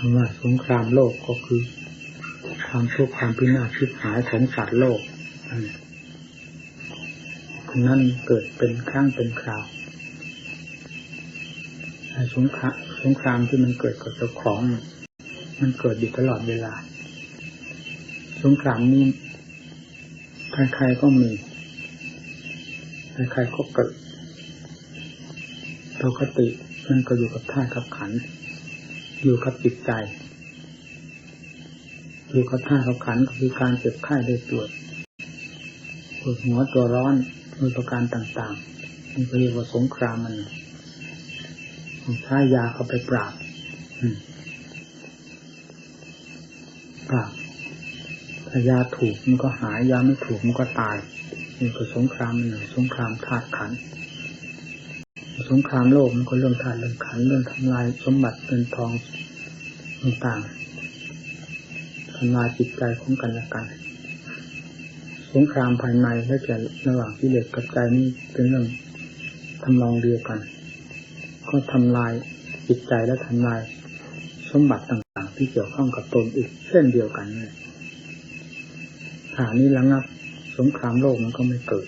คำว่าสงครามโลกก็คือ ความทุกข์ความพินาศชิบหายของสัตว์โลกนั่นเกิดเป็นครั้งเป็นคราวสงครามสงครามที่มันเกิดกับเจ้าของ มันเกิดอยู่ตลอดเวลา สงครามนี้ใครๆก็มีใครๆก็เกิดปกติมันก็อยู่กับท่ากับขัน อยู่กับจิตใจ อยู่กับท่ากับขันก็คือการเจ็บไข้ได้ปวดปวดหัวตัวร้อนมีประการต่างๆนี่เรียกว่าสงครามมันใช้ยาเข้าไปปราบปราบถ้ายาถูกมันก็หายยาไม่ถูกมันก็ตายนี่ก็สงครามหนึ่งสงครามธาตุขัน สงครามโลกมันก็เรื่องธาตุเรื่องขันเรื่องทำลายสมบัติเงินทองต่างๆทำลายจิตใจของกันและกัน สงครามภายในและแก่ระหว่างกิเลสกับใจนี้เป็นเรื่องทำลองเดียวกัน ก็ทำลายจิตใจและทำลายสมบัติต่างๆ ที่เกี่ยวข้องกับตนอีกเช่นเดียวกันเลยหานี้ระงับ สงครามโลกมันก็ไม่เกิด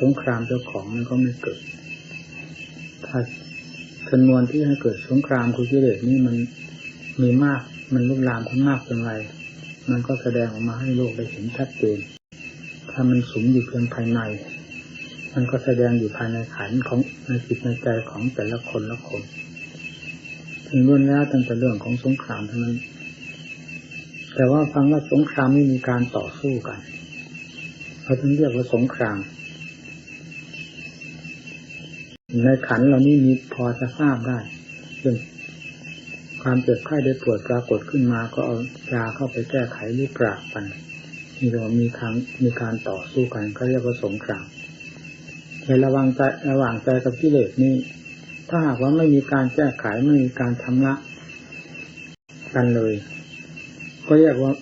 สงครามเจ้าของมันก็ไม่เกิด ถ้าจำนวนที่ให้เกิดสงครามคือกิเลสนี่มันมีมาก มันลุกลามทั้งมากเป็นไร มันก็แสดงออกมาให้โลกได้เห็นชัดเจน ถ้ามันสูงอยู่เพียงภายใน มันก็แสดงอยู่ภายในขันของในจิตในใจของแต่ละคนละคนถึงล้วนแล้วตั้งแต่เรื่องของสงครามเท่านั้น แต่ว่าฟังว่าสงครามไม่มีการต่อสู้กัน เขาถึงเรียกว่าสงคราม ในขันเรานี่มีพอจะทราบได้เช่นความเจ็บไข้ได้ปวดปรากฏขึ้นมาก็เอายาเข้าไปแก้ไขหรือปราบมันนี่เรามีทางมีการต่อสู้กันเขาเรียกว่าสงครามในระวังใจระหว่างใจกับกิเลสนี่ถ้าหากว่าไม่มีการแก้ไขไม่มีการทำละกันเลย ก็เรียกว่า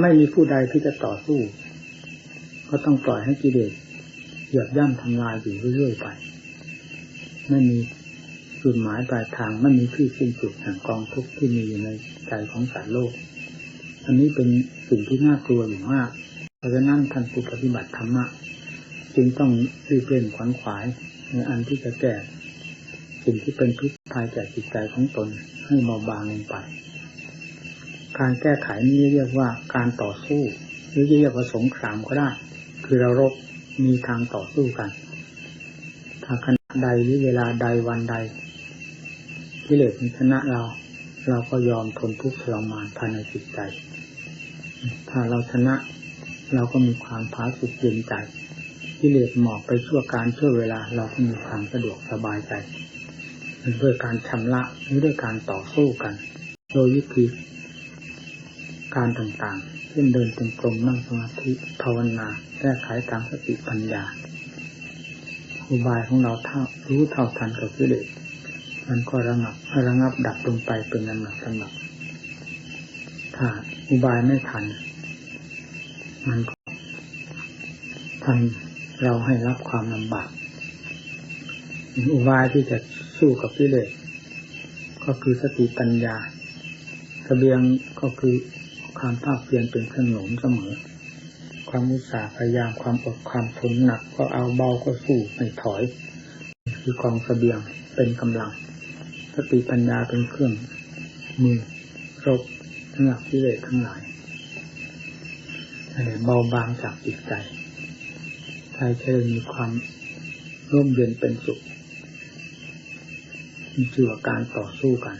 ไม่มีผู้ใดที่จะต่อสู้ ก็ต้องปล่อยให้กิเลสเหยียบย่ำทำลายอยู่เรื่อยๆไป ไม่มีจุดหมายปลายทางไม่มีที่สิ้นสุดแห่งกองทุกข์ที่มีอยู่ในใจของสารโลก อันนี้เป็นสิ่งที่น่ากลัวอยู่มากเพราะฉะนั้นท่านผู้ปฏิบัติธรรมะจึงต้องรีบเร่งขวนขวายในอันที่จะแก้สิ่งที่เป็นทุกข์ภายแก่จิตใจของตนให้เบาบางลงไป การแก้ไขนี้เรียกว่าการต่อสู้ หรือเรียกว่าสงครามก็ได้ คือเรารบมีทางต่อสู้กันถ้าขณะ ใดหรือเวลาใดวันใดกิเลสมันชนะเรา เราก็ยอมทนทุกข์ทรมานภายในจิตใจ ถ้าเราชนะเราก็มีความผาสุกเย็นใจกิเลสหมอบไปชั่วการชั่วเวลาเราก็มีความสะดวกสบายใจด้วยการชำระหรือด้วยการต่อสู้กัน โดยวิธีการต่างๆ เช่นเดินจงกรมนั่งสมาธิภาวนาแก้ไขตามสติปัญญา อุบายของเราเท่ารู้เท่าทันกับกิเลสมันก็ระงับระงับดับลงไปเป็นลำดับลำดับถ้าอุบายไม่ทัน มันก็ทำเราให้รับความลำบากอุบายที่จะสู้กับกิเลสก็คือสติปัญญาเสบียงก็คือความภาคเพียรเป็นเครื่องหนุนเสมอ ความอุตสาห์พยายามความอดความทนหนัก ก็เอาเบาก็สู้ไม่ถอย คือกองเสบียงเป็นกำลังสติปัญญาเป็นเครื่องมือรบทั้งหลักที่เลสทั้งหลายเบาบางจากจิตใจใจจะมีความร่มเย็นเป็นสุขมีชื่อว่าการต่อสู้กัน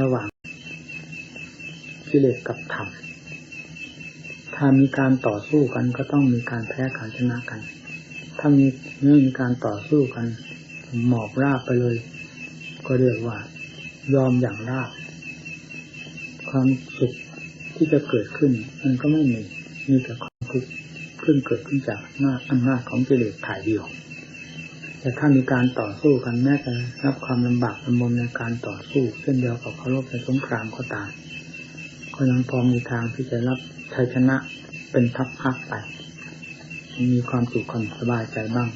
ระหว่างกิเลสกับธรรม ถ้ามีการต่อสู้กันก็ต้องมีการแพ้การชนะกัน ถ้ามีไม่มีการต่อสู้กัน หมอบราบไปเลย ก็เรียกว่า ยอมอย่างราบ ความสุขที่จะเกิดขึ้น มันก็ไม่มีมีแต่ความทุกข์ขึ้นเกิดขึ้นจากอำนาจอำนาจของกิเลสถ่ายเดียว แต่ถ้ามีการต่อสู้กันแม้จะรับความลำบากลำบนในการต่อสู้เช่นเดียวกับเคารพในสงครามก็ตาม ก็ยังพอมีทางที่จะรับชัยชนะเป็นทัพพักไป มีความสุขความสบายใจบ้าง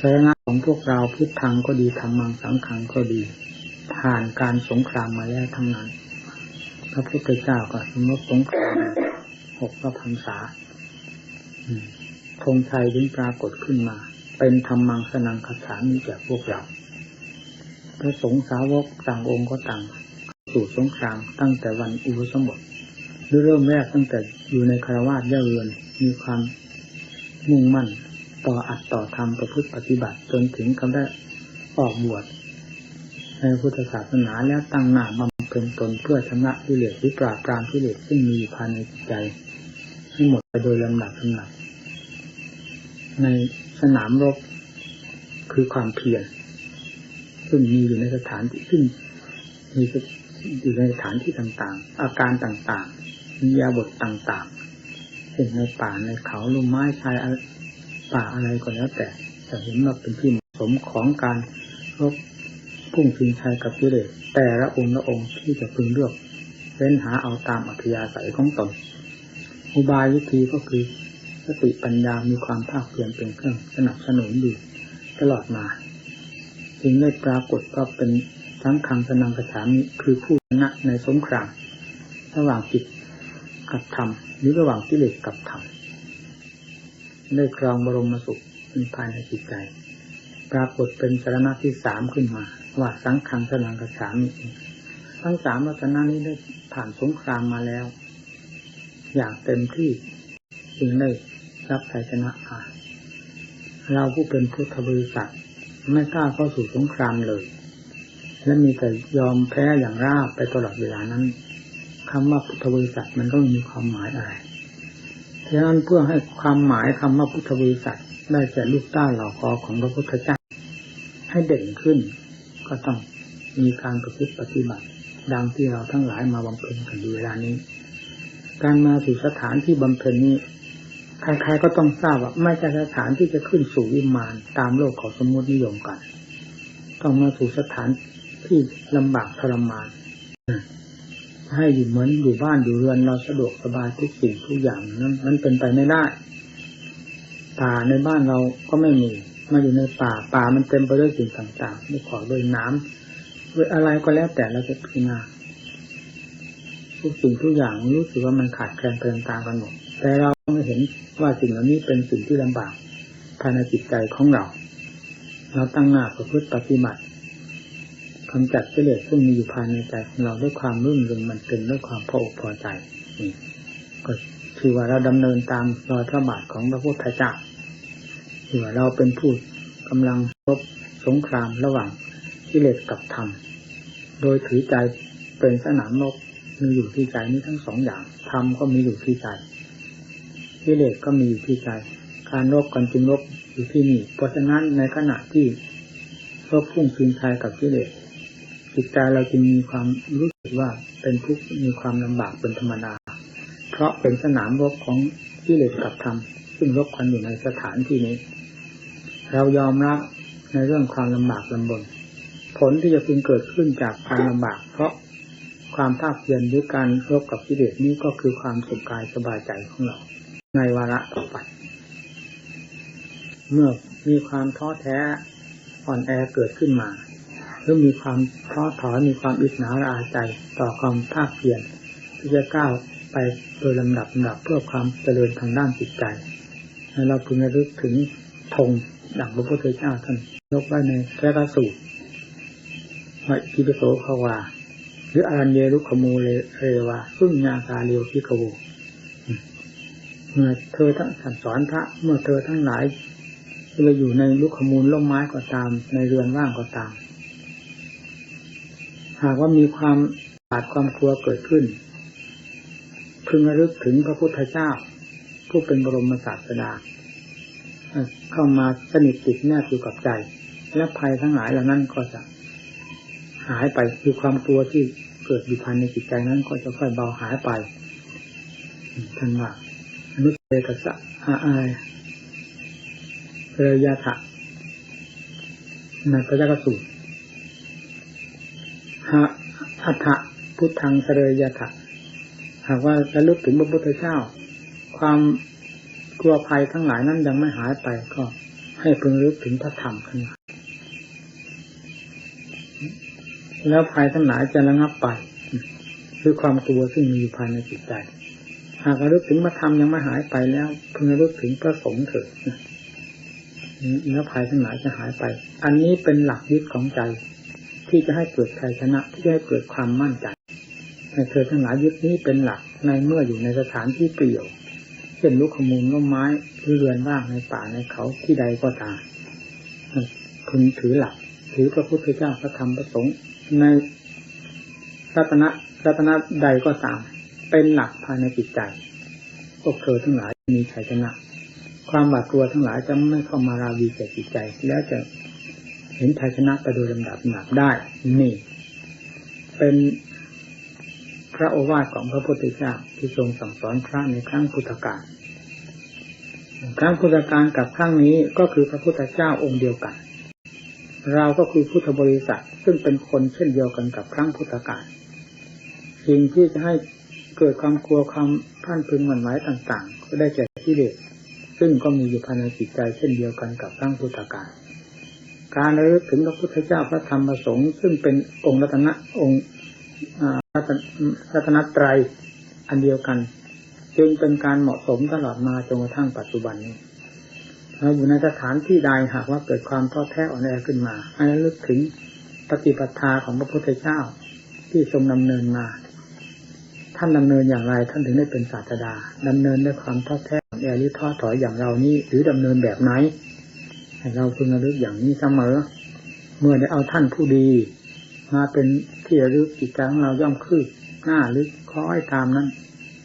ชัยชนะของพวกเราพุทธังก็ดีธรรมังสังขังก็ดี ผ่านการสงครามมาแล้วทั้งนั้น พระพุทธเจ้าก็สมมติสงครามหกพระพรรษาธงชัยถึงปรากฏขึ้นมา เป็นธรรมังสนังคาถามีแก่พวกเราพระสงฆ์สาวกต่างองค์ก็ต่าง สู่สงครามตั้งแต่วันอุปสมบทหรือเริ่มแรกตั้งแต่อยู่ในคารวาสย่าเรือนมีความมุ่งมั่นต่ออัดต่อทำประพฤติปฏิบัติจนถึงกับได้ออกบวชในพุทธศาสนาแล้วตั้งหน้าบำเพ็ญตนเพื่อชำระกิเลสหรือปราบปรามกิเลสซึ่งมีภายในจิตใจให้หมดไปโดยลำดับลำดับในสนามรบคือความเพียรซึ่งมีอยู่ในสถานที่ซึ่งมี อยู่ในสถานที่ต่างๆ อาการต่างๆมียาบทต่างๆเช่นในป่าในเขาลุ่มไม้ชายป่าอะไรก็แล้ว แต่จะเห็นว่าเป็นที่เหมาะสมของการรบพุ่งชิงชัยกับกิเลสแต่ละองค์ละองค์ที่จะพึงเลือกเว้นหาเอาตามอัธยาศัยของตนอุบายวิธีก็คือสติปัญญามีความภาคเพียรเป็นเครื่องสนับสนุนอยู่ตลอดมา จึงได้ปรากฏก็เป็น ทั้งคังสนังกระฉามคือผู้ชนะในสงคราม ระหว่างจิตกับธรรมหรือระหว่างกิเลสกับธรรมได้ครองบรมสุขเป็นภายในจิตใจ ปรากฏเป็นสารณะที่สามขึ้นมา ว่าสังขังสนังกระฉามทั้งสามลักษณะนี้ได้ผ่านสงครามมาแล้ว อย่างเต็มที่จึงได้รับชัยชนะมาเราผู้เป็นพุทธบริษัทไม่กล้าเข้าสู่สงครามเลย และมีแต่ยอมแพ้อย่างราบไปตลอดเวลานั้นคำว่าพุทธบริษัทมันต้องมีความหมายอะไรฉะนั้นเพื่อให้ความหมายคำว่าพุทธบริษัทได้แก่ลูกต้าเหล่าคอของพระพุทธเจ้าให้เด่นขึ้น ก็ต้องมีการประพฤติปฏิบัติ ดังที่เราทั้งหลายมาบำเพ็ญกันอยู่เวลานี้ การมาสู่สถานที่บำเพ็ญนี้ใครๆก็ต้องทราบว่าไม่ใช่สถานที่จะขึ้นสู่วิมานตามโลกของสมมตินิยมกัน ต้องมาสู่สถาน ที่ลำบากทรมานให้อยู่เหมือนอยู่บ้านอยู่เรือนเราสะดวกสบายทุกสิ่งทุกอย่างนั้นนั้นเป็นไปไม่ได้ป่าในบ้านเราก็ไม่มี มาอยู่ในป่าป่ามันเต็มไปด้วยสิ่งต่างๆด้วยขอด้วยน้ำด้วยอะไรก็แล้วแต่เราจะพิจารณาทุกสิ่งทุกอย่างรู้สึกว่ามันขาดแคลนเกินตามกันหมดแต่เราไม่เห็นว่าสิ่งเหล่านี้เป็นสิ่งที่ลำบากภายในจิตใจของเรา เราตั้งหน้าประพฤติปฏิบัติ กำจัดกิเลสซึ่งมีอยู่ภายในใจของเราด้วยความรื่นเริงมันเป็นด้วยความพออกพอใจนี่ก็คือว่าเราดำเนินตามรอยพระบาทของพระพุทธเจ้าคือว่าเราเป็นผู้กำลังรบสงครามระหว่างกิเลสกับธรรม โดยถือใจเป็นสนามรบมีอยู่ที่ใจนี้ทั้งสองอย่างธรรมก็มีอยู่ที่ใจกิเลสก็มีอยู่ที่ใจ การรบกันจึงรบอยู่ที่นี่ เพราะฉะนั้นในขณะที่รบพุ่งชิงชัยกับกิเลส จิตใจเราจึงมีความรู้สึกว่าเป็นทุกข์มีความลำบากเป็นธรรมดา เพราะเป็นสนามรบของกิเลสกับธรรมซึ่งรบกันอยู่ในสถานที่นี้ เรายอมรับในเรื่องความลำบากลำบน ผลที่จะพึงเกิดขึ้นจากความลำบาก เพราะความภาคเพียรหรือการรบกับกิเลสนี้ก็คือความสุขกายสบายใจของเรา ในวาระต่อไป เมื่อมีความท้อแท้อ่อนแอเกิดขึ้นมา หรือมีความท้อถอยมีความอิจฉาละอาใจต่อความภาคเพียรที่จะก้าวไปโดยลำดับลำดับเพื่อความเจริญทางด้านจิตใจให้เราพึงระลึกถึงธงดังพระพุทธเจ้าท่านยกไว้ในแค่ระสูตรว่าอิปโสภาวาหรืออารัญเยรุขโมเลเรวาซึ่งญาตาเรียวพิกโวเมื่อเธอทั้งสั่งสอนพระเมื่อเธอทั้งหลายเราอยู่ในลุกขมูลล่มไม้ก็ตาม ในเรือนว่างก็ตาม หากว่ามีความขาดความกลัวเกิดขึ้น พึงระลึกถึงพระพุทธเจ้า ผู้เป็นบรมศาสดาเข้ามาสนิทติดแนบอยู่กับใจ และภัยทั้งหลายเหล่านั้นก็จะหายไปคือความกลัวที่เกิดอยู่ภายในจิตใจนั้น ก็จะค่อยเบาหายไปท่านว่าอนุเสกสะอาอายเรยาถะในพระจักสูตร หะอัฏฐพุทธังเสรยาถะหากว่าระลึกถึงพระพุทธเจ้า ความกลัวภัยทั้งหลายนั้นยังไม่หายไปก็ให้พึงรึกถึงพระธรรมขึ้นมาแล้วภัยทั้งหลายจะระงับไป คือความกลัวซึ่งมีอยู่ภายในจิตใจ หากระลึกถึงพระธรรมยังไม่หายไปแล้วเพิ่งระลึกถึงพระสงฆ์เถิดแล้วภัยทั้งหลายจะหายไป อันนี้เป็นหลักยึดของใจ ที่จะให้เกิดชัยชนะที่จะให้เกิดความมั่นใจให้เธอทั้งหลายยึดนี้เป็นหลักในเมื่ออยู่ในสถานที่เปลี่ยว เช่นลูกขมูลต้นไม้หรือเรือนว่างในป่าในเขาที่ใดก็ตามคุณถือหลักถือพระพุทธเจ้าพระธรรมพระสงฆ์ในรัตนะรัตนะใดก็ตาม เป็นหลักภายในจิตใจพวกเธอทั้งหลายมีชัยชนะ ความหวาดกลัวทั้งหลายจะไม่เข้ามาราวีแก่จิตใจ แล้วจะ เห็นชัยชนะไปโดยลำดับหนักได้ นี่ เป็นพระโอวาทของพระพุทธเจ้าที่ทรงสั่งสอนพระในครั้งพุทธกาลครั้งพุทธกาลกับครั้งนี้ก็คือพระพุทธเจ้าองค์เดียวกัน เราก็คือพุทธบริษัทซึ่งเป็นคนเช่นเดียวกันกับครั้งพุทธกาลสิ่งที่จะให้เกิดความกลัวความพันพึงหวั่นไหวต่าง ๆ ก็ได้แก่ที่เด็กซึ่งก็มีอยู่ภายในจิตใจเช่นเดียวกันกับครั้งพุทธกาล การระลึกถึงพระพุทธเจ้าพระธรรมพระสงฆ์ซึ่งเป็นองค์รัตนะองค์รัตนตรัยอันเดียวกัน จึงเป็นการเหมาะสมตลอดมาจนกระทั่งปัจจุบันนี้เราอยู่ในสถานที่ใดหากว่าเกิดความท้อแท้อ่อนแอขึ้นมาให้ระลึกถึงปฏิปทาของพระพุทธเจ้าที่ทรงดำเนินมา ท่านดำเนินอย่างไรท่านถึงได้เป็นศาสดาดำเนินด้วยความท้อแท้อ่อนแอหรือท้อถอยอย่างเรานี้หรือดำเนินแบบไหน ให้เราพึงระลึกอย่างนี้เสมอ เมื่อได้เอาท่านผู้ดี มาเป็นที่ระลึกจิตใจของเราย่อมคืบหน้าลึกคล้อยตามนั้น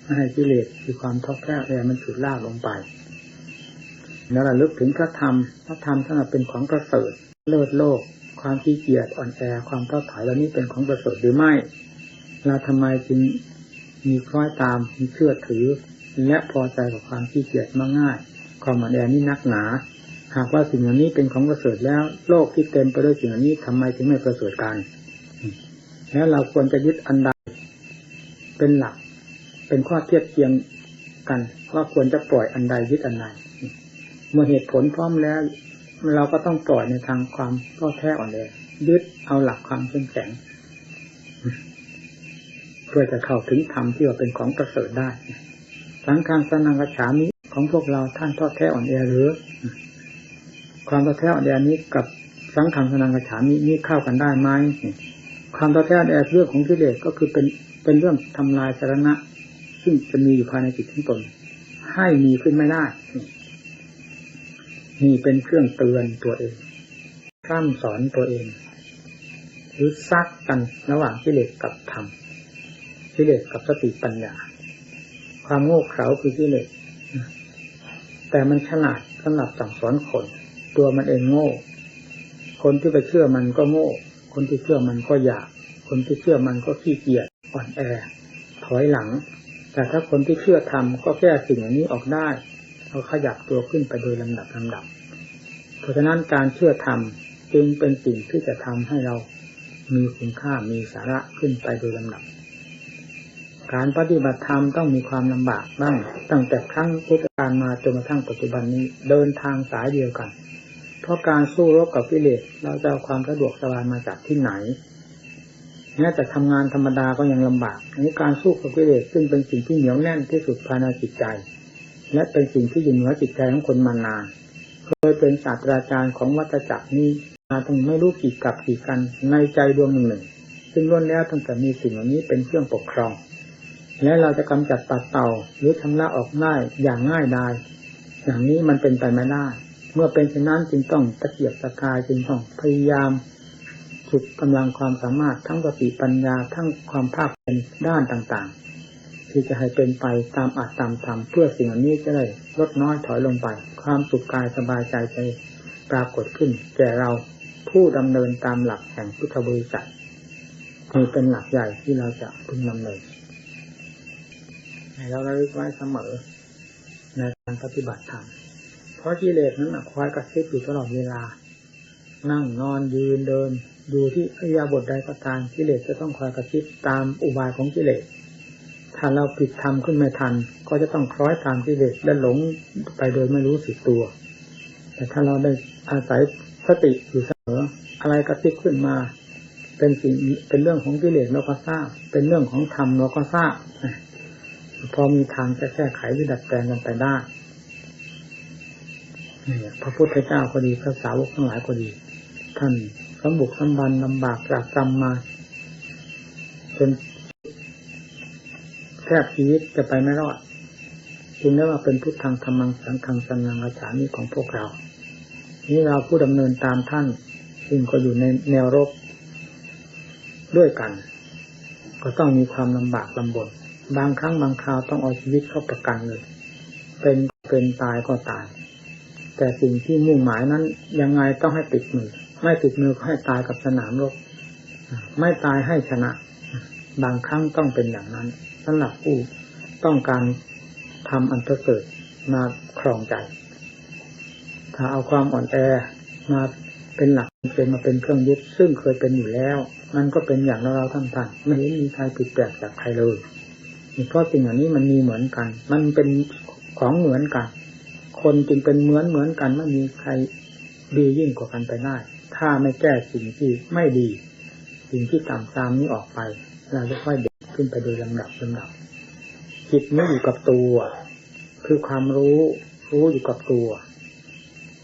ไม่ให้กิเลสคือความท้อแท้แอมันฉุดลากลงไป แล้วระลึกถึงพระธรรม พระธรรมท่านเป็นของประเสริฐเลิศโลก ความขี้เกียจอ่อนแอความท้อถอยเหล่านี้เป็นของประเสริฐหรือไม่เราทำไมจึงมีคล้อยตามมีเชื่อถือ และพอใจกับความขี้เกียจมาง่าย ความอ่อนแอนี่นักหนา หากว่าสิ่งเหล่านี้เป็นของประเสริฐแล้ว โลกที่เต็มไปด้วยสิ่งเหล่านี้ทำไมถึงไม่ประเสริฐกันแล้วเราควรจะยึดอันใดเป็นหลัก เป็นข้อเทียบเทียงกันว่าควรจะปล่อยอันใดยึดอันใดเมื่อเหตุผลพร้อมแล้ว เราก็ต้องปล่อยในทางความท้อแท้อ่อนแอยึดเอาหลักความเข้มแข็งเพื่อจะเข้าถึงธรรมที่ว่าเป็นของประเสริฐได้สังฆางสนังกระฉามิของพวกเราท่านท้อแท้อ่อนแอหรือ ความท้อแท้อ่แอนี้กับสังฆางสนังกระฉามินี้เข้ากันได้ไหมความท้อแท้อ่อนแอเรื่องของกิเลสก็คือเป็นเป็นเรื่องทำลายสาระซึ่งจะมีอยู่ภายในจิตของตนให้มีขึ้นไม่ได้นี่เป็นเครื่องเตือนตัวเองพร่ำสอนตัวเอง หรือซักกันระหว่างกิเลสกับธรรมกิเลสกับสติปัญญา ความโง่เขลาคือกิเลสแต่มันฉลาดสำหรับสั่งสอนคน ตัวมันเองโง่ คนที่ไปเชื่อมันก็โง่ คนที่เชื่อมันก็อยาก คนที่เชื่อมันก็ขี้เกียจอ่อนแอ ถอยหลัง แต่ถ้าคนที่เชื่อทำก็แก้สิ่งอย่างนี้ออกได้เขาขยับตัวขึ้นไปโดยลำดับลำดับ เพราะฉะนั้นการเชื่อทำจึงเป็นสิ่งที่จะทำให้เรามีคุณค่ามีสาระขึ้นไปโดยลำดับ การปฏิบัติธรรมต้องมีความลำบากบ้าง ตั้งแต่ครั้งพุทธกาลมาจนกระทั่งปัจจุบันนี้เดินทางสายเดียวกัน เพราะการสู้รบกับกิเลสเราจะเอาความสะดวกสบายมาจากที่ไหนแม้แต่ทำงานธรรมดาก็ยังลำบากนี้การสู้กับกิเลสซึ่งเป็นสิ่งที่เหนียวแน่นที่สุดภายในจิตใจ และเป็นสิ่งที่อยู่เหนือจิตใจของคนมานานเคยเป็นศาสตราจารย์ของวัตจักรนี้มาตั้งไม่รู้กี่กับกี่กันในใจดวงหนึ่งหนึ่งซึ่งล้วนแล้วตั้งแต่มีสิ่งเหล่านี้เป็นเครื่องปกครอง และเราจะกำจัดปัดเต่าหรือชำระออกง่ายอย่างง่ายดายอย่างนี้มันเป็นไปไม่ได้ เมื่อเป็นเช่นนั้นจึงต้องตะเกียบตะกายจึงต้องพยายามสุดกำลังความสามารถทั้งสติปัญญาทั้งความภาคเป็นด้านต่างๆ ที่จะให้เป็นไปตามอัตตามธรรมเพื่อสิ่งนี้จะได้ลดน้อยถอยลงไป ความสุขกายสบายใจใจปรากฏขึ้น แก่เราผู้ดำเนินตามหลักแห่งพุทธบริษัทนี่เป็นหลักใหญ่ที่เราจะพึงดำเนินให้เราระลึกไว้เสมอในการปฏิบัติธรรม ราะกิเลสนั้นคอยกระซิบอยู่ตลอดเวลา นั่งนอนยืนเดิน ดูที่อิยาบทใดก็ตามกิเลสจะต้องคอยกระชิบตามอุบายของกิเลสถ้าเราผิดทำขึ้นไม่ทัน ก็จะต้องคล้อยตามกิเลสและหลงไปโดยไม่รู้สึกตัว แต่ถ้าเราได้อาศัยสติอยู่เสมออะไรกระชิบขึ้นมา เป็นสิ่งเป็นเรื่องของกิเลสเราก็ทราบ เป็นเรื่องของธรรมเราก็ทราบพอมีทางจะแก้ไขหรือดัดแปลงกันไปได้ นี่พระพุทธเจ้าก็ดีพระสาวกทั้งหลายก็ดี ท่านสมบุกสมบันลำบากจากกรรมมาจนแทบชีวิตจะไปไม่รอดจึงได้ว่าเป็นพุทธังธรรมังสังฆังสันนังอาฉามีของพวกเรา นี่เราผู้ดำเนินตามท่านซึ่งก็อยู่ในแนวรบด้วยกัน ก็ต้องมีความลำบากลำบน บางครั้งบางคราวต้องเอาชีวิตเข้าประกันเลย เป็นเป็นตายก็ตาย แต่สิ่งที่มุ่งหมายนั้น ยังไงต้องให้ติดมือ ไม่ติดมือก็ให้ตายกับสนามรบไม่ตายให้ชนะ บางครั้งต้องเป็นอย่างนั้นสำหรับผู้ต้องการทำอันประเสริฐมาครองใจ ถ้าเอาความอ่อนแอมาเป็นหลักเป็นมาเป็นเครื่องยึดซึ่งเคยเป็นอยู่แล้ว มันก็เป็นอย่างเราท่านท่านไม่เห็นมีใครผิดแปลกจากใครเลยเพราะสิ่งเหล่านี้มันมีเหมือนกัน มันเป็นของเหมือนกัน คนจึงเป็นเหมือนเหมือนกันไม่มีใครดียิ่งกว่ากันไปได้ ถ้าไม่แก้สิ่งที่ไม่ดี สิ่งที่ต่ำตามนี้ออกไป เราจะค่อยเด็กขึ้นไปโดยลำดับลำดับ จิตนี้อยู่กับตัว คือความรู้รู้อยู่กับตัว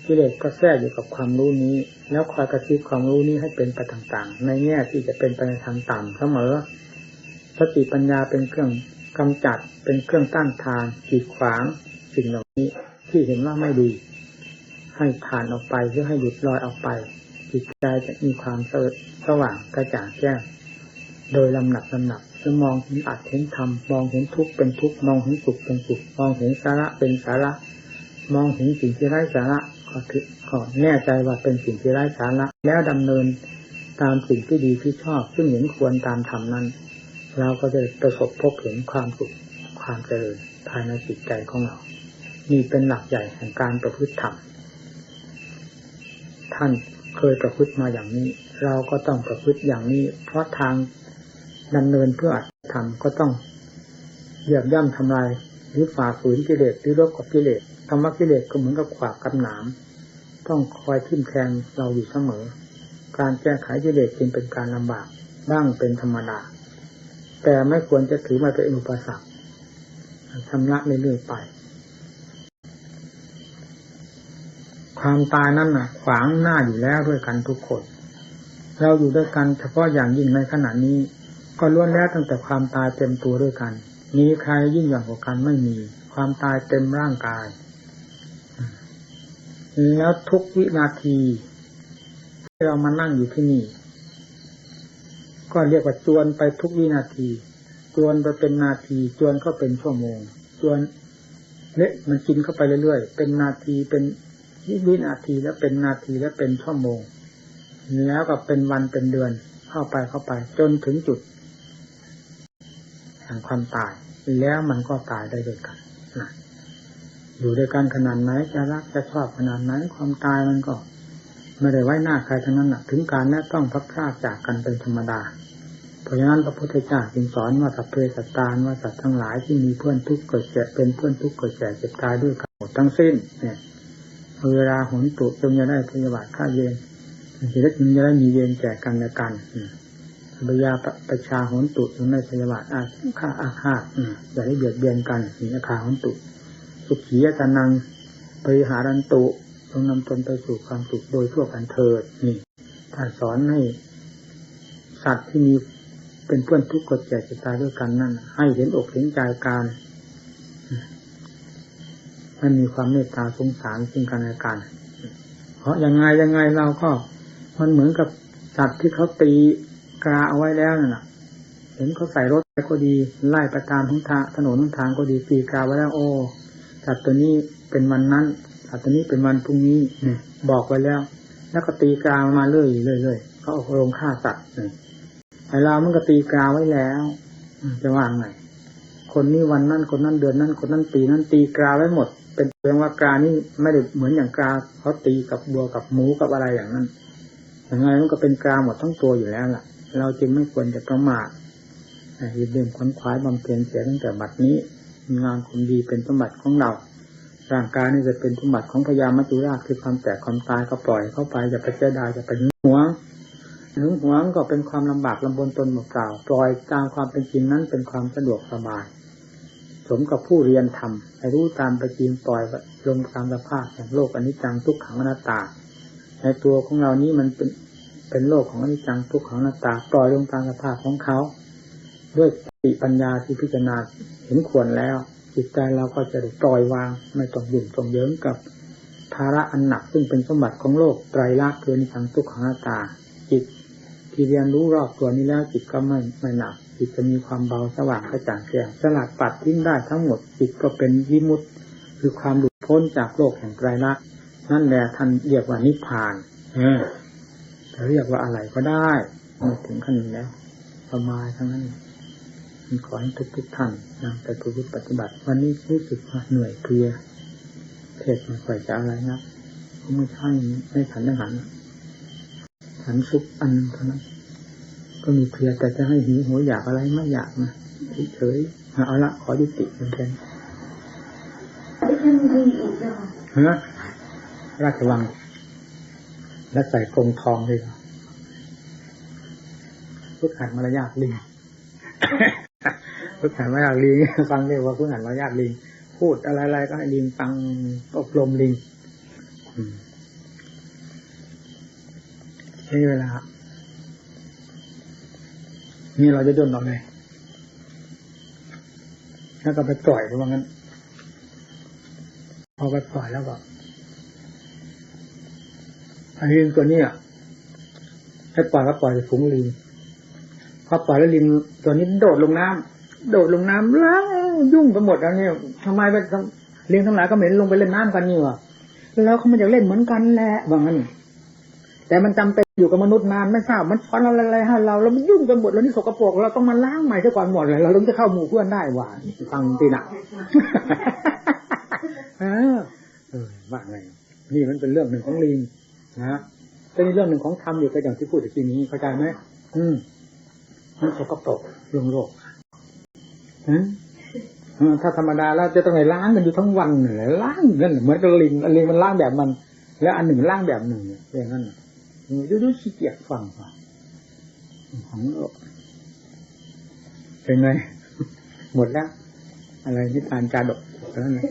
กิเลสก็แทรกอยู่กับความรู้นี้ แล้วคอยกระซิบความรู้นี้ให้เป็นไปต่างๆ ในแง่ที่จะเป็นไปในทางต่ำเสมอสติปัญญาเป็นเครื่องกำจัดเป็นเครื่องต้านทานกีดขวางสิ่งเหล่านี้ ที่เห็นว่าไม่ดี ให้ผ่านออกไปเพื่อให้หยุดลอยออกไป จิตใจจะมีความสว่างกระจ่างแจ้งโดยลำหนับลำหนับจะมองเห็นอัดเห็นธรรมมองเห็นทุกข์เป็นทุกข์มองเห็นสุขเป็นสุขมองเห็นสาระเป็นสาระ มองเห็นสิ่งที่ไร้สาระก็ถือก็แน่ใจว่าเป็นสิ่งที่ไร้สาระ แล้วดำเนินตามสิ่งที่ดีที่ชอบ ซึ่งเห็นควรตามธรรมนั้น เราก็จะประสบพบเห็นความสุขความเจริญภายในจิตใจของเรา นี่เป็นหลักใหญ่แห่งการประพฤติธรรม ท่านเคยประพฤติมาอย่างนี้ เราก็ต้องประพฤติอย่างนี้ เพราะทางดำเนินเพื่ออัตธรรมก็ต้องเหยียบย่ำทำลายหรือฝ่าฝืนกิเลสหรือรบกับกิเลสธรรมะกิเลสก็เหมือนกับขวากกับหนาม ต้องคอยทิ่มแทงเราอยู่เสมอ การแก้ไขกิเลสจึงเป็นการลำบากบ้างเป็นธรรมดา แต่ไม่ควรจะถือมาเป็นอุปสรรคชำระเรื่อยๆไป ความตายนั่นน่ะ ขวางหน้าอยู่แล้วด้วยกันทุกคน เราอยู่ด้วยกันเฉพาะอย่างยิ่งในขณะนี้ ก็ล้วนแล้วตั้งแต่ความตายเต็มตัวด้วยกันมีใครยิ่งอย่างกว่ากันไม่มี ความตายเต็มร่างกาย แล้วทุกวินาทีที่เรามานั่งอยู่ที่นี่ ก็เรียกว่าจวนไปทุกวินาที จวนไปเป็นนาที จวนก็เป็นชั่วโมง จวนเนี่ยมันกินเข้าไปเรื่อยๆ เป็นนาทีเป็น วินาทีแล้วเป็นนาทีแล้วเป็นชั่วโมง แล้วก็เป็นวันเป็นเดือนเข้าไปเข้าไป จนถึงจุดแห่งความตาย แล้วมันก็ตายได้ด้วยกันนะอยู่ด้วยกันขนาดไหนจะรักจะชอบขนาดไหนความตายมันก็ไม่ได้ไว้หน้าใครทั้งนั้นนะถึงการแน่ต้องพักพลาดจากกันเป็นธรรมดา เพราะฉะนั้นพระพุทธเจ้าจึงสอนว่าสัพเพสัตตานว่าสัตว์ทั้งหลายที่มีเพื่อนทุกข์เกิดแก่เป็นเพื่อนทุกข์เกิดแก่เจ็บตายด้วยกันหมดทั้งสิ้นเนี่ย เวลาหนตุจงจะได้พยาบาทฆ่าเย็นทีละจึงจะได้มีเย็นแก่กันและกันพยาประชาหนตุจงได้พยาบาทอาฆ่าอาฆาตอย่าได้เบียดเบียนกันนี่อาคาหนตุสุขียตานังปริหารันตุจงนำตนไปสู่ความสุขโดยทั่วกันเถิดนี่ท่านสอนให้สัตว์ที่มีเป็นเพื่อนทุกข์กดแก่จะตายด้วยกันนั่นให้เห็นอกเห็นใจการ ให้มีความเมตตาสงสารซึ่งกันและกัน เพราะยังไงยังไงเราก็ มันเหมือนกับสัตว์ที่เขาตีกาเอาไว้แล้วน่ะ เห็นเขาใส่รถไปก็ดี ไล่ไปตามทางถนนทางก็ดีตีกาไว้แล้วโอ้สัตว์ตัวนี้เป็นวันนั้นสัตว์ตัวนี้เป็นวันพรุ่งนี้เนี่ยบอกไว้แล้ว แล้วก็ตีกามาเรื่อยเรื่อยเรื่อยเขาเอาลงฆ่าสัตว์เนี่ยไอเรามันก็ตีกาไว้แล้วจะว่างไงคนนี้วันนั้นคนนั้นเดือนนั้นคนนั้นปีนั้นตีกราไว้หมด เป็นเพียงว่ากรานี่ไม่ได้เหมือนอย่างกราเขาตีกับบัวกับหมูกับอะไรอย่างนั้นอย่างไรมันก็เป็นกราหมดทั้งตัวอยู่แล้วล่ะ เราจึงไม่ควรจะประมาทยืดเดิมขวนขวายบำเพ็ญเสียตั้งแต่บัดนี้งานคนดีเป็นสมบัติของเราร่างกายนี่จะเป็นสมบัติของพญามัจจุราชคือความแตกความตายก็ปล่อยเข้าไปอย่าไปเสียดายอย่าไปหวงหึงหวงก็เป็นความลำบากลำบนตนเปล่าปล่อยตามความเป็นจริงนั้นเป็นความสะดวกสบาย สมกับผู้เรียนธรรมให้รู้ตามเป็นจริงปล่อยลงตามสภาพแห่งโลกอนิจจังทุกขังอนัตตา ในตัวของเรานี้มันเป็นเป็นโลกของอนิจจังทุกขังอนัตตา ปล่อยลงตามสภาพของเขา ด้วยสติปัญญาที่พิจารณาเห็นควรแล้ว จิตใจเราก็จะได้ปล่อยวางไม่ต้องยุ่งต้องเยิ้งกับภาระอันหนักซึ่งเป็นสมบัติของโลกไตรลักษณ์คืออนิจจังทุกขังอนัตตา จิตที่เรียนรู้รอบตัวนี้แล้วจิตก็ไม่ไม่หนัก จิตจะมีความเบาสว่างกระจ่างแจ้งสลัดปัดทิ้งได้ทั้งหมดจิตก็เป็นวิมุตติ คือความหลุดพ้นจากโลกแห่งไตรลักษณ์นั่นแหละท่านเรียกว่านิพพานเออจะเรียกว่าอะไรก็ได้มาถึงขั้นนี้แล้วสบายทั้งนั้นมันขอให้ทุกทุกท่านนำไปประพฤติปฏิบัติ วันนี้รู้สึกว่าเหนื่อยเพลียเทศไมันค่อยจะอะไรนะเพราะไม่ใช่ไม่ขันอาหารฉันซุปอันเท่านั้น ก็มีเพลียแต่จะให้หิวโหยอยากอะไรไม่อยากนะเฉยๆเอาละขอยุติเป็นแค่ยังมีอีกเหรอฮะราชวัง และใส่กรงทองเลยเหรอพุทธหันมารยาทลิงพุทธหันมารยาทลิงฟังเรียกว่าพุทธหันมารยาทลิง พูดอะไรๆก็ให้ลิงฟังอบรมลิงอืมใช้เวลา นี่เราจะย่นออกเลยแล้วก็ไปปล่อยเพราะว่างั้น พอไปปล่อยแล้วก็ไอ้ลิงตัวเนี้ยให้ปล่อยก็ปล่อยฝูงลิงพอปล่อยแล้วลิงตัวนี้โดดลงน้ำโดดลงน้ำแล้วยุ่งไปหมดแล้วเนี่ยทำไมไปทำลิงทั้งหลายก็เหม็นลงไปเล่นน้ำกันนี่วะแล้วเขาไม่อยากเล่นเหมือนกันแหละว่างั้น แต่มันจำเป็นอยู่กับมนุษย์นานไม่ทราบมันช้อนอะไรๆให้เราแล้วมันยุ่งกันหมดแล้วนี่สกปรกเราต้องมาล้างใหม่ซะก่อนหมดเลยเราถึงจะเข้าหมู่เพื่อนได้หว่าฟังตีหนักเออเออว่าไงนี่มันเป็นเรื่องหนึ่งของลิงนะจะมีเรื่องหนึ่งของธรรมอยู่ก็อย่างที่พูดตะกี้นี้เข้าใจไหมอืมมันสกปรกเรื่องโลกอืมเออถ้าธรรมดาแล้วจะต้องไปล้างกันอยู่ทั้งวันเลยล้างนั่นเหมือนกับลิงอันลิงมันล้างแบบมัน แล้วอันหนึ่งล้างแบบหนึ่งเนี่ยอย่างนั้นน่ะ ดูดูขี้เกียจฟังว่ะของโลกเป็นไงหมดแล้ว อะไรนิทานจาดกแล้วนะ